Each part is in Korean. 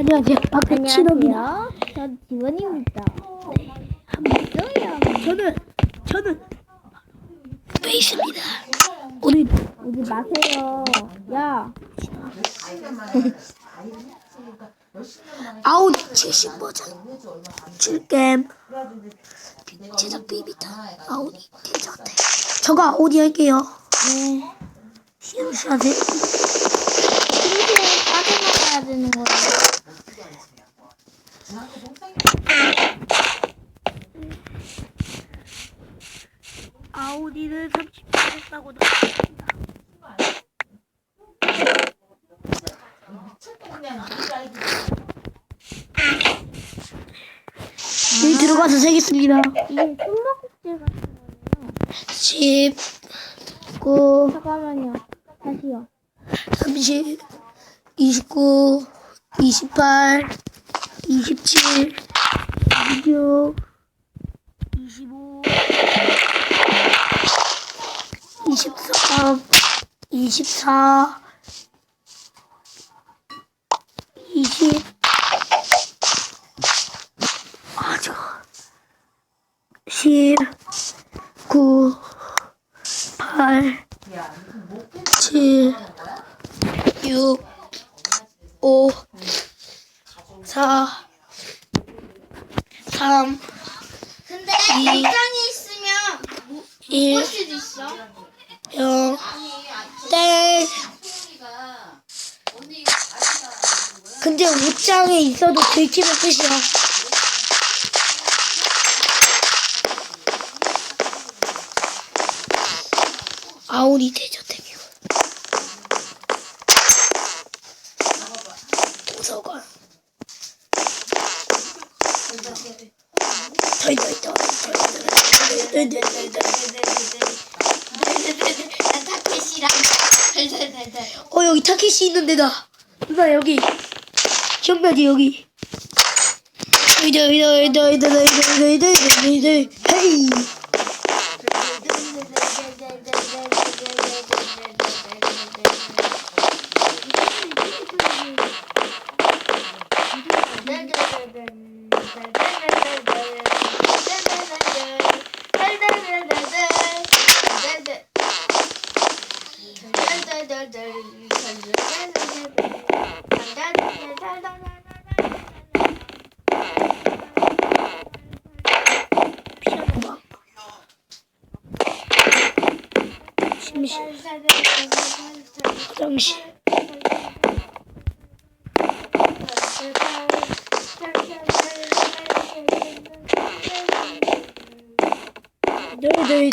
안녕하세요. 안녕하세요. 저 지원입니다. 한번 있어요. 저는 저는 베이스입니다. 오늘 오지 마세요. 야, 아우디 70 버전 7게임 제작 비비타 아우디 대전대 저가 아우디 할게요. 네. 힘을 빠져나가야 되는 거예요. 아우디는 30분 했다고 나왔습니다. 네, 들어가서 세겠습니다. 이게 숨바꼭질 같은 거예요. 10, 9, 잠깐만요. 다시요. 30, 29, 28, 27, 26, 25, 23, 24, 20, 아주 10, 9, 8, 1 0 땡. 근데 옷장에 있어도 들키면 끝이야. 아우리 대저택이고 도서관. 난 타켓이랑. 어 여기 타켓이 있는 데다 누나 여기 기억나지 여기 이들 이들 이들 이들 이들 이들 이들 이들 헤이 Dobrze. Dobrze.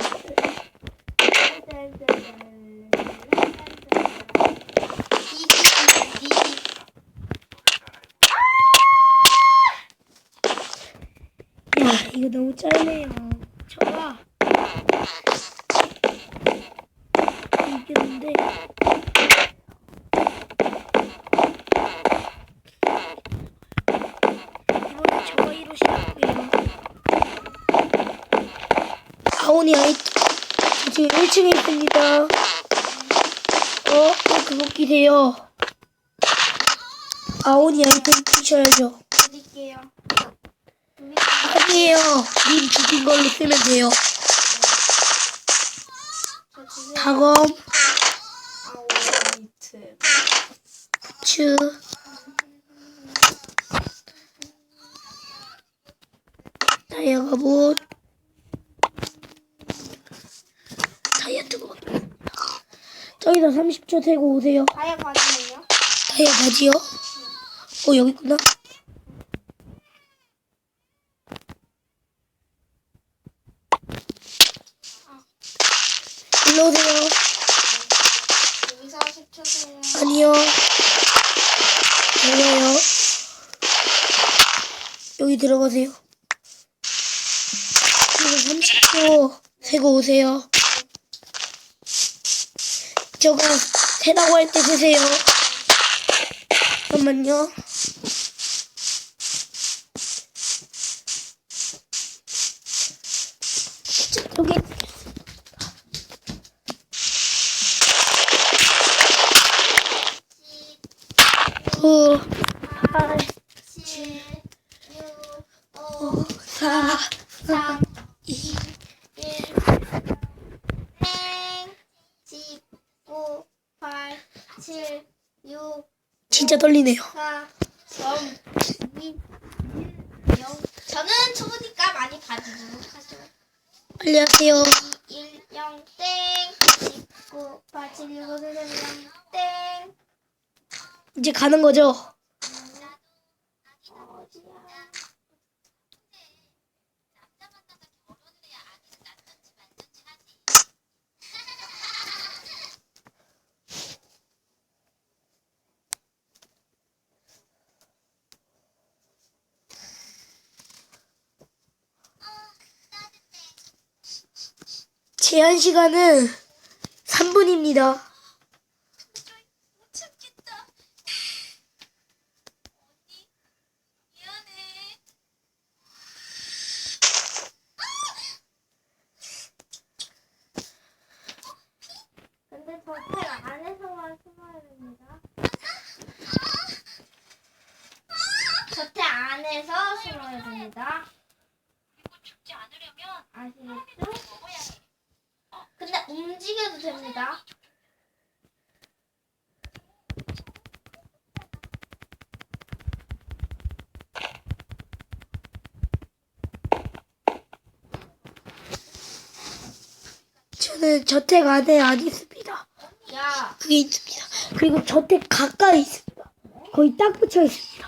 Ach, i go douczajmy ją. 아오니 아이트 저 지금 1층에 있습니다. 어? 왜 그거 끼세요? 아오니 아이템 끼셔야죠. 드릴게요. 아니에요. 님 죽인 걸로 쓰면 돼요. 다검. 아우이트. 츄 다이아 갑옷 다이아 뜨거운 30초 세고 오세요. 다이아 받으면요? 다이아 바지요? 어 여기 있구나. 일로 오세요. 여기서 10초 세요. 아니요. 아니에요. 여기 들어가세요. 그리고 30초 세고 오세요 저거 세라고 할때 세세요. 잠깐만요. 여기 구, 팔, 3, 2, 1. 땡. 10, 9, 8, 7, 6, 진짜 떨리네요. 4, 3, 2, 1, 0. 저는 초보니까 많이 봐주도록 하죠. 빨리 하세요. 1, 0, 땡. 10, 9, 8, 7, 6, 5, 4, 3, 2, 1, 땡. 이제 가는 거죠? 어디야? 제한 시간은 3분입니다. 근데 저택 안에서만 숨어야 됩니다. 저택 안에서 숨어야 됩니다. 아시겠죠? 근데 움직여도 됩니다. 저는 저택 안에 안 있습니다. 야, 그게 있습니다. 그리고 저택 가까이 있습니다. 거의 딱 붙여 있습니다.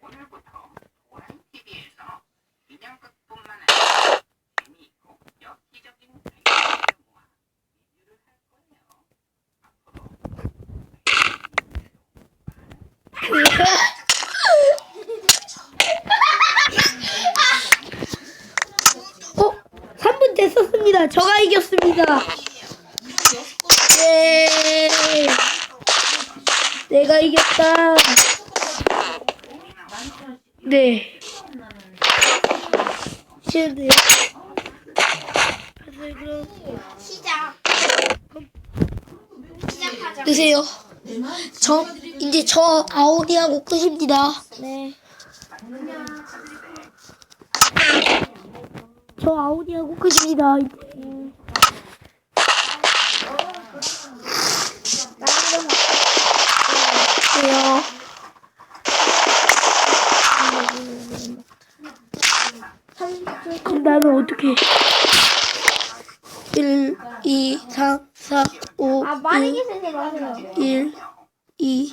오늘부터 도란 TV에서 인형극뿐만 아니라 재미있고 엽기적인 팩트를 모아 리뷰를 할 거예요. 앞으로 어? 3분 됐었습니다. 저가 이겼습니다. 예. 내가 이겼다. 네. 그럼 시작. 시작하자. 드세요. 저 이제 저 아오디하고 끝입니다. 네. 저 아오디하고 끝입니다. 그래요. 그럼 나는 어떻게? 1, 2, 3, 4, 5, 아, 빠르게 쓰지 마세요. 1, 2,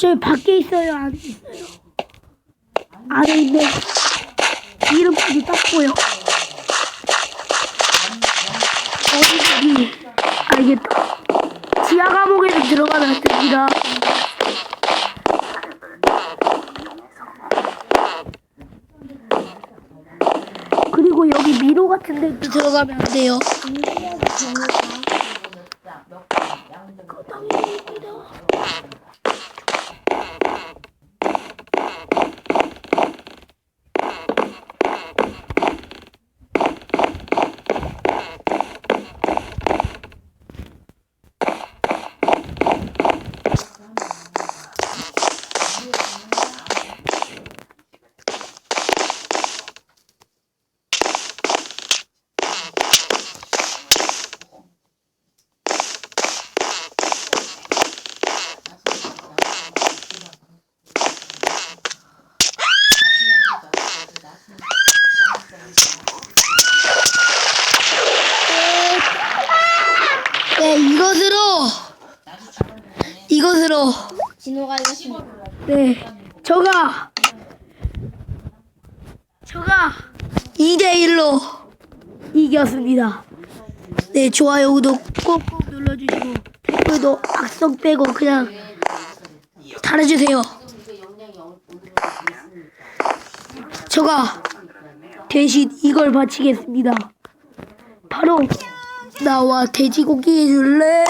저 밖에 있어요, 안에 있어요. 안에 있는 이름까지 딱 보여. 어디든지 알겠다. 지하 감옥에는 들어가면 안 됩니다. 그리고 여기 미로 같은 데도 들어가면 안 돼요. 네, 이것으로 이것으로 진호가 이겼습니다. 네, 저가 저가 2대 1로 이겼습니다. 네 좋아요 구독 꼭꼭 눌러 주시고 댓글도 악성 빼고 그냥 달아 주세요. 제가 대신 이걸 바치겠습니다. 바로 나와 돼지고기 해줄래?